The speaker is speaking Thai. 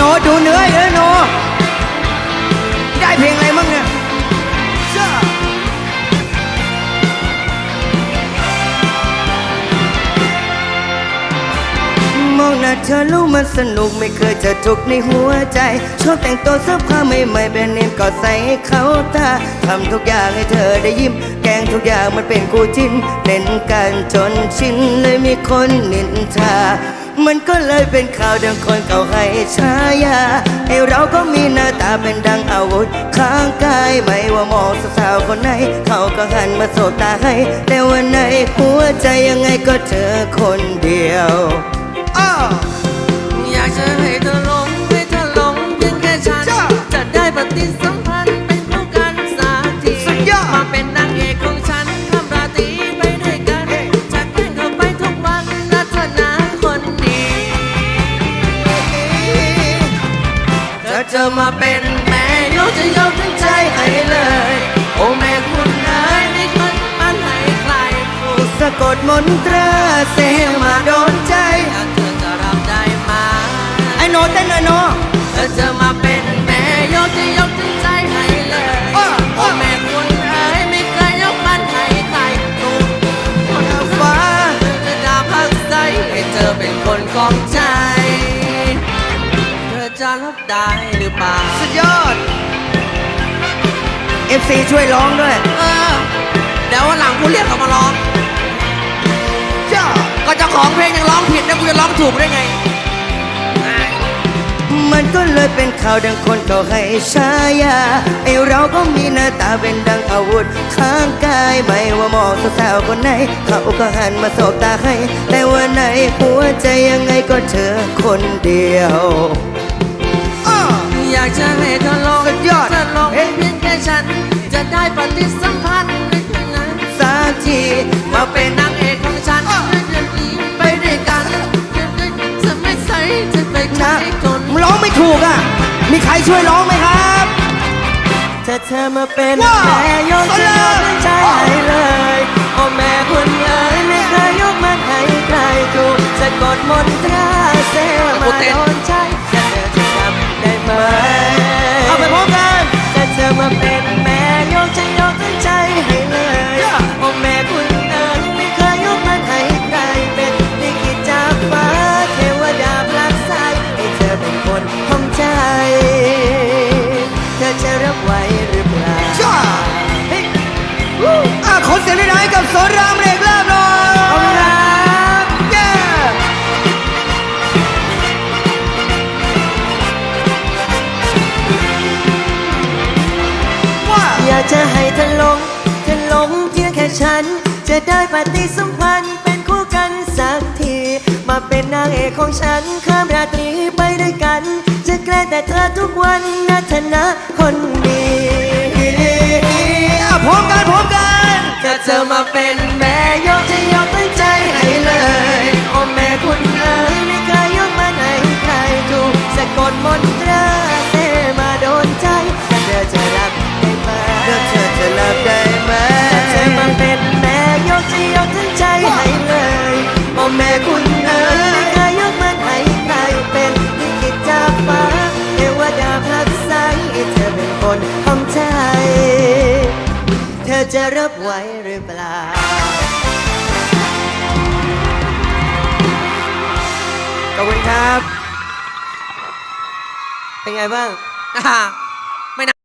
ดูเนื้อเยอะโน ได้เพลงอะไรมั่งเนี่ยมองหน้าเธอรู้มันสนุกไม่เคยจะทุกข์ในหัวใจ ชอบแต่งตัวเสื้อผ้าใหม่ๆแบรนด์เนมก็ใส่ให้เขาตาทำทุกอย่างให้เธอได้ยิ้ม แกงทุกอย่างมันเป็นคู่จิ้นเล่นกันจนชินเลยมีคนนินทา มันก็เลยเป็นข่าวดังคนเก่าให้ฉายาไอเราก็มีหน้าตาเป็นดังอาวุธข้างกายไม่ว่ามองสาวๆคนไหน เขาก็หันมาโสบตาให้ แต่วันในหัวใจยังไงก็เธอคนเดียวอ้าวอยากจะให้เธอหลงให้เธอหลงเพียงแค่ฉันจ้ะจะได้ปฏิสัมพันธ์ ธอมาเป็นแม่ยกจะยกทั้งใจให้เลย โอ้แม่คุณเอ๋ยไม่เคยมันให้ใครพูดสะกดมนตราเซมาโดนใจถ้าเธอจะรับได้ไหมาไอโนเต้นหน่อยโนถ้าเธอมาเป็นแม่ยกจะยกทั้งใจให้เลยอ้ออ้โอ้อแม่คุณเอ๋ยไม่เคยยกมันให้ใครตูคนฟ้าเธอจะพักใจให้เธอเป็นคนของใจเธอจะ รับได้หรือเปล่าสุดยอด FC ช่วยร้องด้วยเออเดี๋ยววันหลังกูเรียกเขามาร้อง จ้าก็เจ้าของเพลงยังร้องผิดแล้วกูจะร้องถูกได้ไงมันก็เลยเป็นข่าวดังคนเขาให้ฉายาไอเราก็มีหน้าตาเป็นดังอาวุธข้างกายไม่ว่ามองสาวๆคนไหน เขาก็หันมาสบตาให้ แต่ว่าในหัวใจยังไงก็เธอคนเดียวอ้อ อยากจะให้เธอลงสุดยอดเธอลงเพียงแค่ฉัน จะได้ปฏิสัมพันธ์ด้วยกันนั้นสักทีมาเป็นนางเอกของฉันจะดีไปด้วยกันจะไม่ใส่จะไปใช้นะจนมึงร้องไม่ถูกอะ มีใครช่วยร้องไหมครับถ้าเธอมาเป็นว้าวแม่ยกจะยกทั้ กับสอนรามเอกลาบหน่อยเอาละเย้ว้าอยากจะให้เธอหลงเธอหลงเพียงแค่ฉัน จะได้ปฏิสัมพันธ์เป็นคู่กันสักที มาเป็นนางเอกของฉันข้ามราตรีไปด้วยกัน จะแกล้งแต่เธอทุกวันนะเธอนะคน จะรับไหวหรือเปล่า ขอบคุณครับ เป็นไงบ้างไม่น